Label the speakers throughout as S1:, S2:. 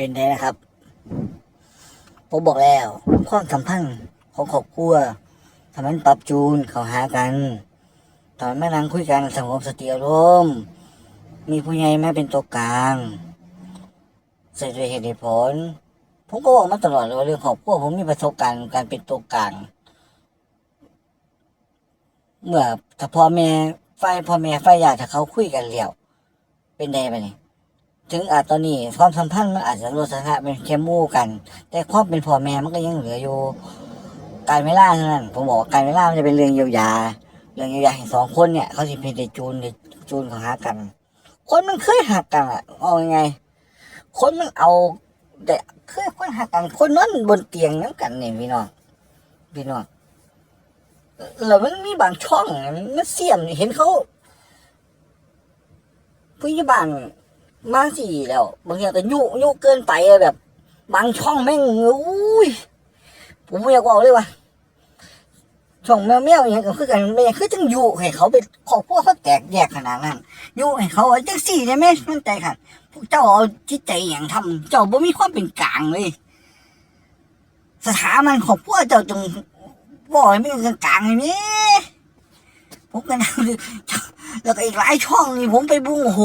S1: เป็นได้นะครับ ผมบอกแล้วความสัมพันธ์ของครอบครัวทำให้ปรับจูนเข้าหากันตอนแม่นั่งคุยกันสงบสติอารมณ์มีผู้ใหญ่แม่เป็นตัวกลางใส่ด้วยเหตุผล ผมก็บอกมาตลอดเลยเรื่องครอบครัวผมมีประสบการณ์การเป็นตัวกลางเมื่อถ้าพ่อแม่ฝ่ายพ่อแม่ฝ่ายาติถ้าเขาคุยกันแล้วเป็นได้ปะนี่ ถึงอาจตอนนี้ความสัมพันธ์มันอาจจะลดสถานะเป็นแค่มู่กัน แต่ความเป็นพ่อแม่มันก็ยังเหลืออยู่ การเวลาเท่านั้นผมบอกการเวลามันจะเป็นเรื่องเยียวยา เรื่องเยียวยาให้สองคนเนี่ย เขาสิเป็นได้จูนได้จูนเขาหากัน คนมันเคยหักกันอะเอายังไง คนมันเอาแต่เคยคนหักกัน คนนอนบนเตียงนั้นกันเนี่ยพี่น้องพี่น้องแล้วมันมีบางช่องมันเสียมเห็นเขาผู้ใหญ่บ้าน มาสี่แล้ว บางทีก็ยุยุเกินไปแบบ บางช่องแม่งอุ้ยผมไม่อยากบอกเลยว่าช่องแมวแมวอย่างเงี้ยก็คือกันไม่คือจังยุให้เขาเป็นครอบครัวเขาแตกแยกขนาดนั้นยุให้เขาเจังสี่ได้ไหมมันใจค่ะพวกเจ้าเอาจิตใจอย่างทำเจ้าบ่มีความเป็นกลางเลย สถาบันครอบครัวเจ้าจงบ่อกให้มันเป็นกลางเลยนี่ผมก็นั่งแล้วก็อีกหลายช่องนี่ผมไปบุ้งโห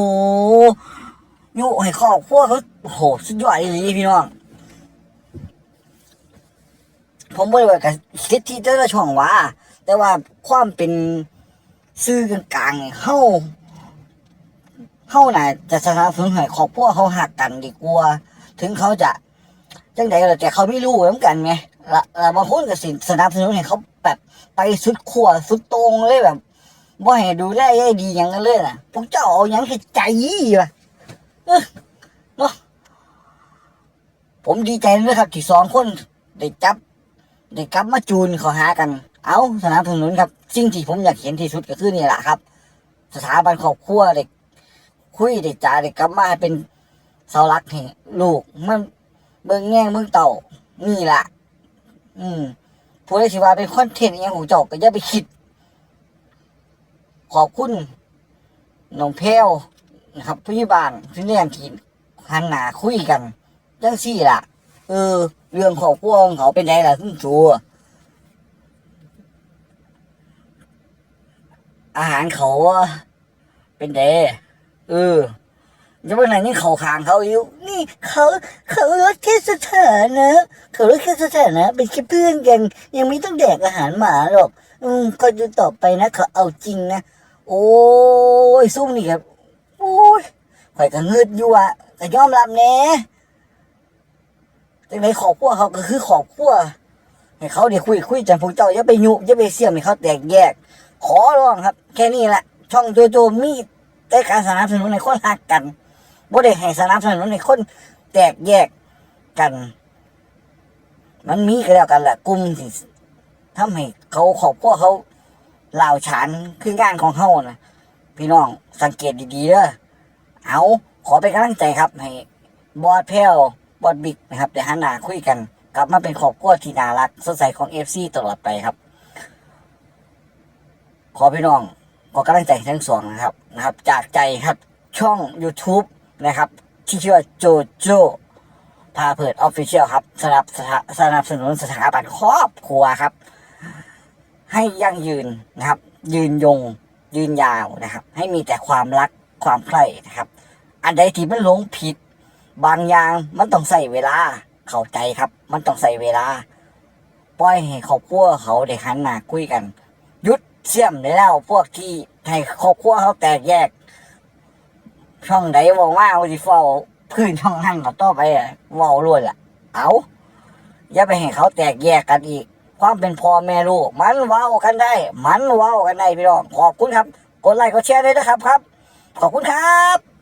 S1: ยุให้ครอบครัวเขาโหสุดยอดเลยพี่น้อง ผมไม่ว่ากับคิดที่แต่ละช่องว่า แต่ว่าความเป็นซื่อกลางๆเนี่ยเฮาเฮาน่ะจะสนับสนุนให้ครอบครัวเขาหักกันดีกว่าถึงเขาจะจังใดก็แล้วแต่เขาไม่รู้เหมือนกันไงละละบางคนก็สิสนับสนุนให้เขาแบบไปสุดขั้วสุดตรงเลยแบบบ่ให้ดูแลยายดีอย่างนั้นเลยนะพวกเจ้าเอาหยังให้ใจวะ เนาะผมดีใจเลยครับที่สองคนได้จับได้กลับมาจูนเขาหากัน เอาสนับสนุนครับ สิ่งที่ผมอยากเห็นที่สุดก็คือนี่แหละครับ สถาบันครอบครัวเด็กคุยเด็กจ่าเด็กกลับมาให้เป็นเสาหลักให้ลูกมันเบิ่งแง่งเบิ่งเต่านี่แหละอืมผู้ใดสิว่าเป็นคอนเทนต์อหยังของเจ้าก็อย่าไปคิด ขอบคุณน้องแพรว นะครับผู้ใหญ่บ้านที่เรียทีหันหน้าคุยกันจังซี่ล่ะ เออ เรื่องครอบครัวของเขาเป็นไงล่ะถึงชัวอาหารเขาเป็นไงเออจะเป็นไหนนี่เขาขางเขาอยู่นี่เขาเขาลดแค่สถานะเขาลดแค่สถานะเป็นแค่เพื่อนกัน ยังไม่ต้องแดกอาหารหมาหรอก อืมก็ดูต่อไปนะเขาเอาจริงนะโอ้ยซุ่มนี่ครับ ข่อยก็เงืดอยู่อะก็ยอมรับแน่จังไดขอบครัวเขาก็คือขอบครัวให้เขาได้คุยคุยจังพวกเจ้าอย่าไปยุอย่าไปเสี่ยมให้เขาแตกแยก ขอร้องครับ แค่นี้แหละช่องโจโจมีแต่การสนับสนุนในคนหักกันบ่ได้ให้สนับสนุนในคนแตกแยกกัน มันมีก็แล้วกันแหละกลุ่มที่ทำให้เขาขอบครัวเขาเล่าฉานคืองานของเขานะพี่น้องสังเกตดีๆเด้อ เอาขอเป็นกำลังใจครับให้บอดแพ้วบอดบิ๊กนะครับเดี๋ยวหันหน้าคุยกัน กลับมาเป็นครอบครัวที่น่ารักสดใสของเอฟซีตลอดไปครับ ขอพี่น้องขอกำลังใจทั้งสองนะครับนะครับ จากใจครับช่อง YouTube นะครับ ที่ชื่อว่าโจโจพาเพิดออฟฟิเชียลครับสนับสนับสนุนสถาบันครอบครัวครับ ให้ยั่งยืนนะครับ ยืนยงยืนยาวนะครับ ให้มีแต่ความรัก ความใคร่นะครับ อันใดที่มันหลงผิด บางอย่างมันต้องใส่เวลาเข้าใจครับ มันต้องใส่เวลาปล่อยให้ครอบครัวเขาได้หันหน้าคุยกันยุดเสี่ยมได้แล้วพวกที่ให้ครอบครัวเขาแตกแยก ช่องใดบอกว่าเอาสิเฝ้าพื้นช่องนั่นก็ต่อไปอะว้าล้วนล่ะ เอาอย่าไปให้เขาแตกแยกกันอีก ความเป็นพ่อแม่ลูก มันว้ากันได้ มันว้ากันได้พี่น้องขอบคุณครับ กดไลค์กดแชร์ด้วยนะครับครับ ขอบคุณครับ